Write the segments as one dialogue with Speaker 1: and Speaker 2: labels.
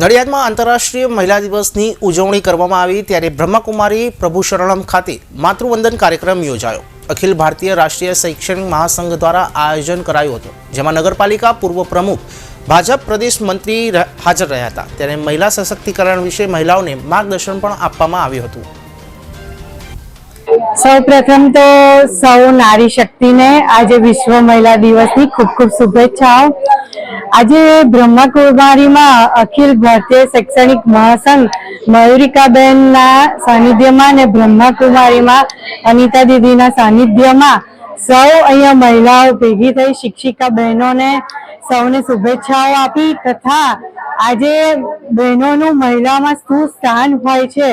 Speaker 1: નડિયાદમાં આંતરરાષ્ટ્રીય મહિલા દિવસની ઉજવણી કરવામાં આવી ત્યારે બ્રહ્મકુમારી પ્રભુ શરણમ ખાતે માતૃવંદન કાર્યક્રમ યોજાયો. અખિલ ભારતીય રાષ્ટ્રીય શૈક્ષણિક મહાસંઘ દ્વારા આયોજન કરાયું હતું, જેમાં નગરપાલિકા પૂર્વ પ્રમુખ, ભાજપ પ્રદેશ મંત્રી હાજર રહ્યા હતા. ત્યારે મહિલા સશક્તિકરણ વિશે મહિલાઓને માર્ગદર્શન પણ આપવામાં આવ્યું હતું.
Speaker 2: સૌ પ્રથમ તો સૌ નારી શક્તિને આજે વિશ્વ મહિલા દિવસની ખૂબ ખૂબ શુભેચ્છાઓ. આજે બ્રહ્માકુમારીમાં અખિલ ભારતીય શૈક્ષણિક મહાસંઘ મયુરિકાબેનના સાનિધ્યમાં અને બ્રહ્માકુમારીમાં અનિતા દીદીના સાનિધ્યમાં સૌ અહીંયા મહિલાઓ ભેગી થઈ શિક્ષિકા બહેનોને સૌને શુભેચ્છાઓ આપી તથા આજે બહેનોનું મહિલામાં શું સ્થાન હોય છે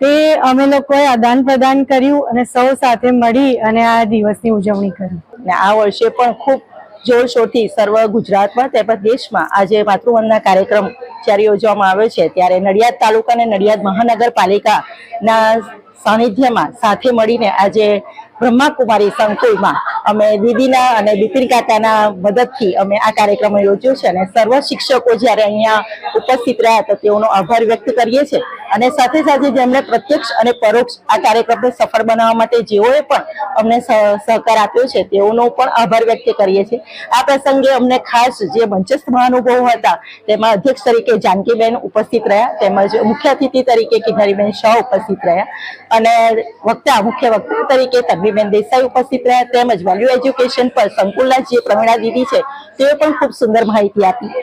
Speaker 2: તે અમે લોકોએ આદાન પ્રદાન કર્યું અને સૌ સાથે મળી અને આ દિવસની ઉજવણી કરી.
Speaker 3: અને આ વર્ષે પણ ખૂબ જોરશોરથી સર્વ ગુજરાતમાં તેમજ દેશમાં આજે માતૃવંદના કાર્યક્રમ જ્યારે યોજવામાં આવ્યો છે, ત્યારે નડિયાદ તાલુકા અને નડિયાદ મહાનગરપાલિકાના સાનિધ્યમાં સાથે મળીને આજે બ્રહ્માકુમારી સંકુલમાં અમે દીદીના અને બિપિન કાકાના મદદથી અમે આ કાર્યક્રમ યોજ્યો છે અને સર્વ શિક્ષકો જ્યારે અહીંયા ઉપસ્થિત રહ્યા તો તેઓનો આભાર વ્યક્ત કરીએ છીએ. અને સાથે સાથે જેમણે પ્રત્યક્ષ અને પરોક્ષ આ કાર્યક્રમને સફળ બનાવવા માટે જેઓએ પણ અમને સહ- સહકાર આપ્યો છે, તેઓનો પણ આભાર વ્યક્ત કરીએ છીએ. આ પ્રસંગે અમને ખાસ જે મંચસ્થ મહાનુભાવો હતા, તેમાં અધ્યક્ષ તરીકે જાનકીબેન ઉપસ્થિત રહ્યા, તેમજ મુખ્ય અતિથિ તરીકે કિનારીબેન શાહ ઉપસ્થિત રહ્યા અને વક્તા, મુખ્ય વક્તા તરીકે તન્વીબેન દેસાઈ ઉપસ્થિત રહ્યા, તેમજ વેલ્યુ એજ્યુકેશન પર સંકુલના જે પ્રવીણા દીદી છે, તેઓ પણ ખૂબ સુંદર માહિતી આપી.